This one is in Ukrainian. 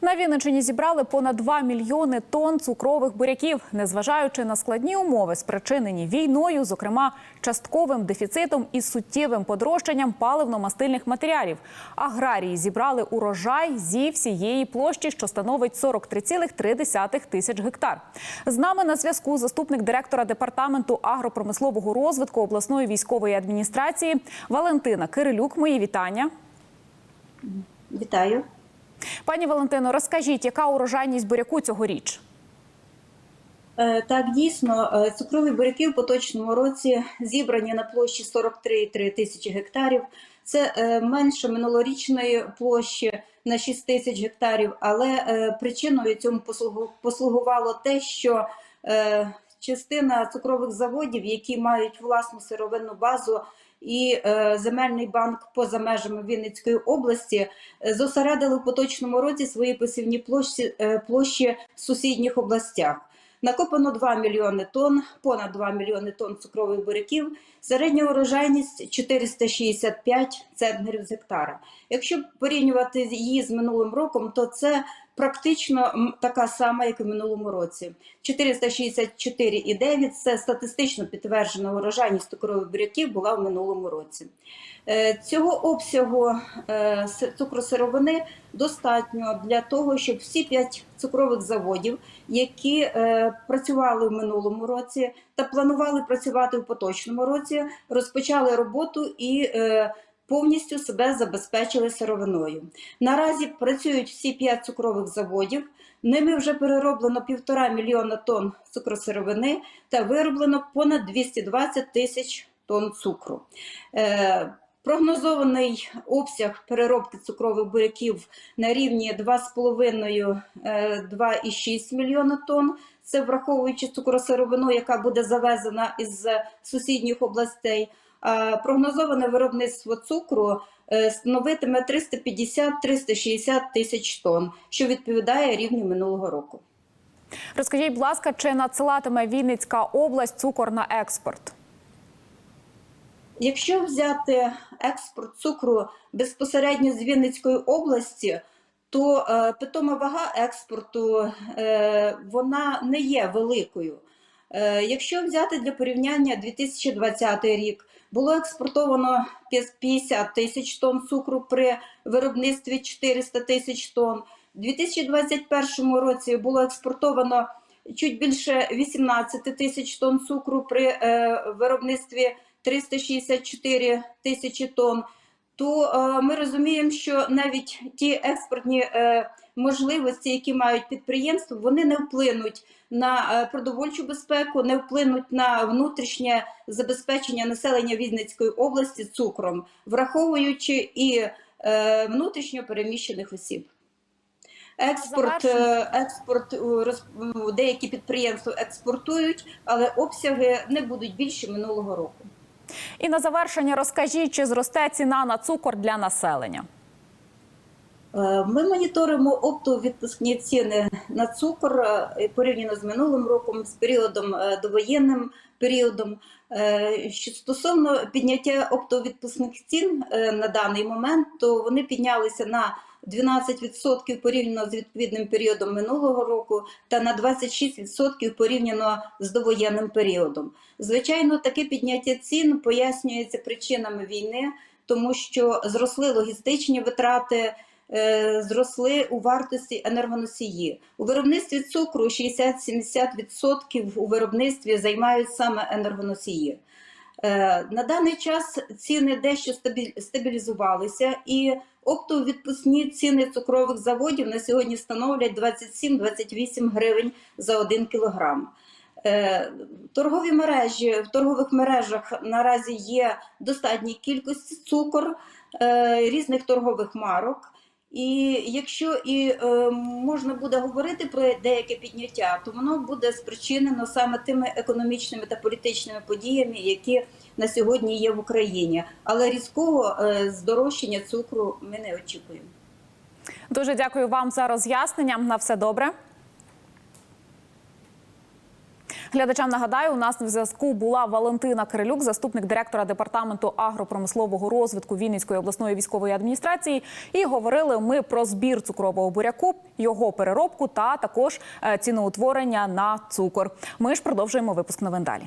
На Вінниччині зібрали понад 2 мільйони тонн цукрових буряків, незважаючи на складні умови, спричинені війною, зокрема частковим дефіцитом і суттєвим подорожчанням паливно-мастильних матеріалів. Аграрії зібрали урожай зі всієї площі, що становить 43,3 тисяч гектар. З нами на зв'язку заступник директора департаменту агропромислового розвитку обласної військової адміністрації Валентина Кирилюк. Мої вітання. Вітаю. Пані Валентино, розкажіть, яка урожайність буряку цьогоріч? Е, Так, дійсно, е, цукрові буряки в поточному році зібрані на площі 43,3 тисячі гектарів. Це е, менше минулорічної площі на 6 тисяч гектарів, але причиною цьому послугувало те, що частина цукрових заводів, які мають власну сировинну базу, і е, земельний банк поза межами Вінницької області е, зосередили в поточному році свої посівні площі, е, площі в сусідніх областях. Накопано 2 мільйони тонн, понад 2 мільйони тонн цукрових буряків. Середня урожайність 465 центнерів з гектара. Якщо порівнювати її з минулим роком, то це практично така сама, як і в минулому році. 464,9 – це статистично підтверджена урожайність цукрових буряків була в минулому році. Е, Цього обсягу е, цукросировини достатньо для того, щоб всі п'ять цукрових заводів, які е, працювали в минулому році та планували працювати в поточному році, розпочали роботу і повністю себе забезпечили сировиною. Наразі працюють всі п'ять цукрових заводів. Ними вже перероблено півтора мільйона тонн цукросировини та вироблено понад 220 тисяч тонн цукру. Е, Прогнозований обсяг переробки цукрових буряків на рівні 2,5-2,6 мільйона тонн. Це враховуючи цукросировину, яка буде завезена із сусідніх областей. Прогнозоване виробництво цукру е, становитиме 350-360 тисяч тонн, що відповідає рівню минулого року. Розкажіть, будь ласка, чи надсилатиме Вінницька область цукор на експорт? Якщо взяти експорт цукру безпосередньо з Вінницької області, то е, питома вага експорту е, вона не є великою. Е, якщо взяти для порівняння 2020 рік, було експортовано 50 тисяч тонн цукру при виробництві 400 тисяч тонн. У 2021 році було експортовано чуть більше 18 тисяч тонн цукру при е, виробництві 364 тисячі тонн, то е, ми розуміємо, що навіть ті експортні е, можливості, які мають підприємства, вони не вплинуть на е, продовольчу безпеку, не вплинуть на внутрішнє забезпечення населення Вінницької області цукром, враховуючи і е, внутрішньо переміщених осіб. Експорт, експорт деякі підприємства експортують, але обсяги не будуть більше минулого року. І на завершення розкажіть, чи зросте ціна на цукор для населення? Е, Ми моніторимо оптовідпускні ціни на цукор е, порівняно з минулим роком, з періодом е, довоєнним періодом. Е, Що стосовно підняття оптовідпускних цін е, на даний момент, то вони піднялися на 12% порівняно з відповідним періодом минулого року та на 26% порівняно з довоєнним періодом. Звичайно, таке підняття цін пояснюється причинами війни, тому що зросли логістичні витрати. Е, Зросли у вартості енергоносії. У виробництві цукру 60-70% у виробництві займають саме енергоносії. Е, На даний час ціни дещо стабілізувалися, і оптовідпускні ціни цукрових заводів на сьогодні становлять 27-28 гривень за 1 кілограм. Е, Торгові мережі в торгових мережах наразі є достатній кількості цукор різних торгових марок. І якщо і е, можна буде говорити про деяке підняття, то воно буде спричинено саме тими економічними та політичними подіями, які на сьогодні є в Україні. Але різкого е, здорожчання цукру ми не очікуємо. Дуже дякую вам за роз'яснення. На все добре. Глядачам нагадаю, у нас на зв'язку була Валентина Крилюк, заступник директора департаменту агропромислового розвитку Вінницької обласної військової адміністрації. І говорили ми про збір цукрового буряку, його переробку та також е, ціноутворення на цукор. Ми ж продовжуємо випуск новин далі.